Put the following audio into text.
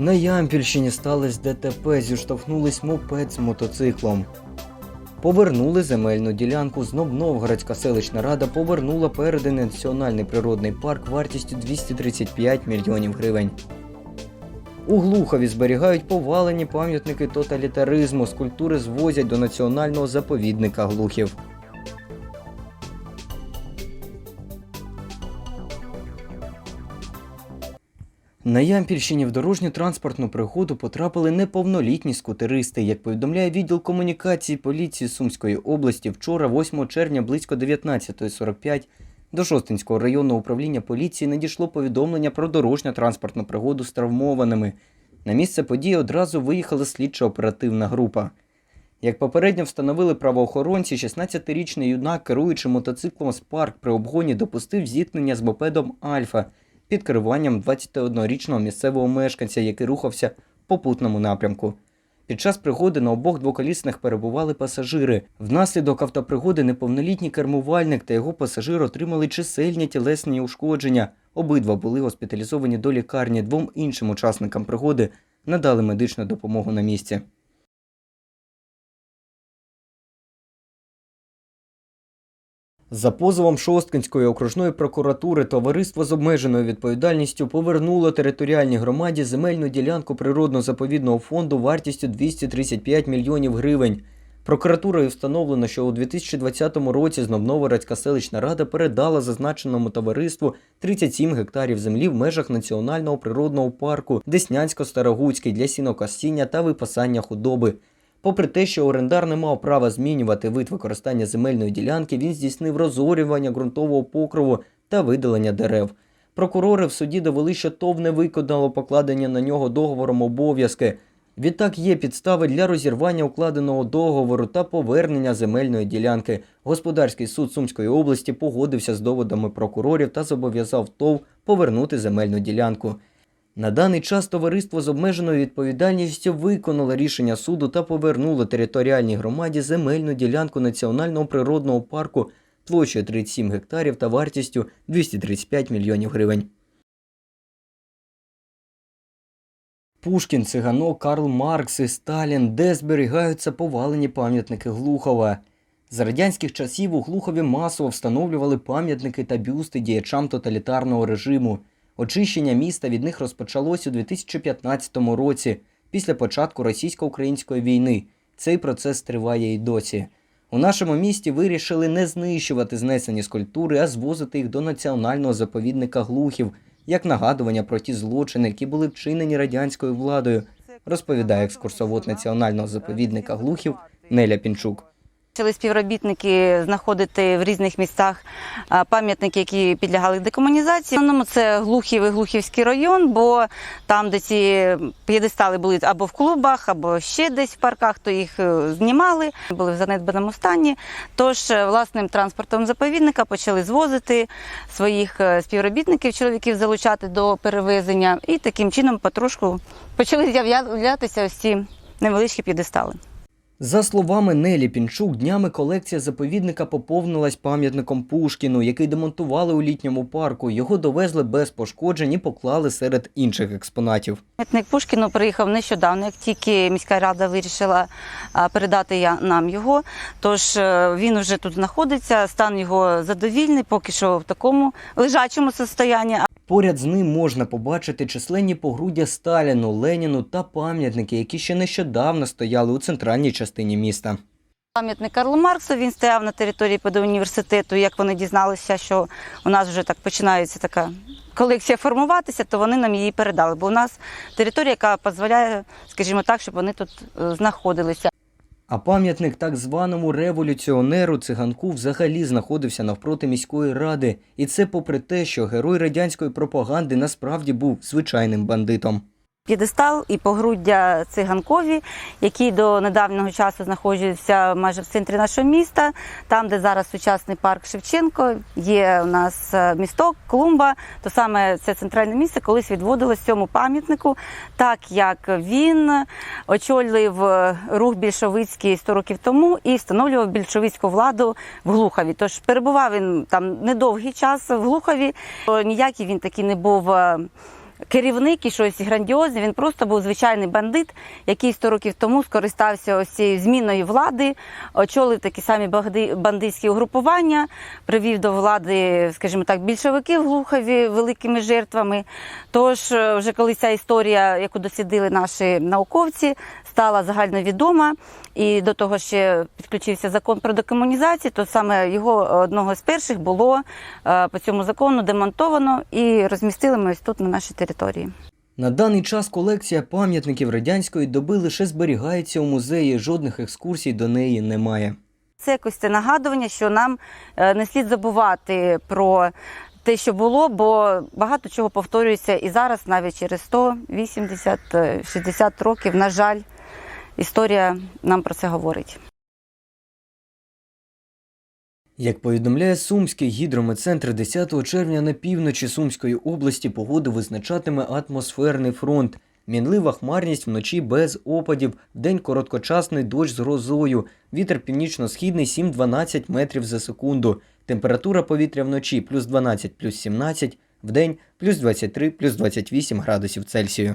На Ямпільщині сталося ДТП, зіштовхнулись мопед з мотоциклом. Повернули земельну ділянку. Знов Новгородська селищна рада повернула переданий національний природний парк вартістю 235 мільйонів гривень. У Глухові зберігають повалені пам'ятники тоталітаризму. Скульптури звозять до національного заповідника Глухів. На Ямпільщині в дорожню транспортну пригоду потрапили неповнолітні скутеристи. Як повідомляє відділ комунікації поліції Сумської області, вчора, 8 червня, близько 19.45, до Шостинського районного управління поліції надійшло повідомлення про дорожню транспортну пригоду з травмованими. На місце події одразу виїхала слідчо-оперативна група. Як попередньо встановили правоохоронці, 16-річний юнак, керуючи мотоциклом Спарк при обгоні, допустив зіткнення з мопедом Альфа під керуванням 21-річного місцевого мешканця, який рухався в попутному напрямку. Під час пригоди на обох двоколісних перебували пасажири. Внаслідок автопригоди неповнолітній кермувальник та його пасажир отримали чисельні тілесні ушкодження. Обидва були госпіталізовані до лікарні. Двом іншим учасникам пригоди надали медичну допомогу на місці. За позовом Шосткинської окружної прокуратури товариство з обмеженою відповідальністю повернуло територіальній громаді земельну ділянку природно-заповідного фонду вартістю 235 мільйонів гривень. Прокуратурою встановлено, що у 2020 році знов Новгородська селищна рада передала зазначеному товариству 37 гектарів землі в межах національного природного парку Деснянсько-Старогуцький для сінокосіння та випасання худоби. Попри те, що орендар не мав права змінювати вид використання земельної ділянки, він здійснив розорювання ґрунтового покрову та видалення дерев. Прокурори в суді довели, що ТОВ не виконало покладення на нього договором обов'язки. Відтак є підстави для розірвання укладеного договору та повернення земельної ділянки. Господарський суд Сумської області погодився з доводами прокурорів та зобов'язав ТОВ повернути земельну ділянку. На даний час товариство з обмеженою відповідальністю виконало рішення суду та повернуло територіальній громаді земельну ділянку національного природного парку площею 37 гектарів та вартістю 235 мільйонів гривень. Пушкін, Циганок, Карл Маркс і Сталін, де зберігаються повалені пам'ятники Глухова. З радянських часів у Глухові масово встановлювали пам'ятники та бюсти діячам тоталітарного режиму. Очищення міста від них розпочалось у 2015 році, після початку російсько-української війни. Цей процес триває і досі. У нашому місті вирішили не знищувати знесені скульптури, а звозити їх до національного заповідника глухів, як нагадування про ті злочини, які були вчинені радянською владою, розповідає екскурсовод національного заповідника глухів Неля Пінчук. Почали співробітники знаходити в різних містах пам'ятники, які підлягали декомунізації. Основному це Глухів і Глухівський район, бо там, де ці п'єдестали були або в клубах, або ще десь в парках, то їх е, знімали, були в занедбаному стані. Тож е, власним транспортом заповідника почали звозити своїх е, співробітників, чоловіків залучати до перевезення, і таким чином потрошку почали з'являтися ось ці невеличкі п'єдестали. За словами Нелі Пінчук, днями колекція заповідника поповнилась пам'ятником Пушкіну, який демонтували у літньому парку. Його довезли без пошкоджень і поклали серед інших експонатів. Пам'ятник Пушкіну приїхав нещодавно, як тільки міська рада вирішила передати нам його. Тож е, він вже тут знаходиться, стан його задовільний, поки що в такому лежачому состоянні. Поряд з ним можна побачити численні погруддя Сталіну, Леніну та пам'ятники, які ще нещодавно стояли у центральній частині міста. Пам'ятник Карлу Марксу він стояв на території педуніверситету. Як вони дізналися, що у нас вже так починається така колекція формуватися, то вони нам її передали. Бо у нас територія, яка дозволяє, скажімо так, щоб вони тут е, знаходилися. А пам'ятник так званому революціонеру циганку взагалі знаходився навпроти міської ради, і це попри те, що герой радянської пропаганди насправді був звичайним бандитом. П'єдестал і погруддя циганкові, які до недавнього часу знаходяться майже в центрі нашого міста, там, де зараз сучасний парк Шевченко, є у нас е, місток, клумба. То саме це центральне місце колись відводилось цьому пам'ятнику, так як він очолив е, рух більшовицький 100 років тому і встановлював більшовицьку владу в Глухові. Тож перебував він там недовгий час в Глухові. Ніякий він такий не був. Керівник і щось грандіозне. Він просто був звичайний бандит, який 100 років тому скористався ось цією зміною влади, очолив такі самі бандитські угрупування, привів до влади, скажімо так, більшовики в Глухові великими жертвами. Тож, е, вже коли ця історія, яку дослідили наші науковці, стала загальновідома, і до того ще підключився закон про декомунізацію, то саме його одного з перших було е, по цьому закону демонтовано і розмістили ми ось тут на нашій території. На даний час колекція пам'ятників радянської доби лише зберігається у музеї, жодних екскурсій до неї немає. Це якось це нагадування, що нам е, не слід забувати про те, що було, бо багато чого повторюється і зараз, навіть через 100, 80, е, 60 років, на жаль, історія нам про це говорить. Як повідомляє Сумський гідрометцентр, 10 червня на півночі Сумської області погоду визначатиме атмосферний фронт. Мінлива хмарність вночі без опадів, вдень короткочасний дощ з грозою, вітер північно-східний 7-12 метрів за секунду. Температура повітря вночі плюс 12 плюс 17, вдень плюс 23 плюс 28 градусів Цельсію.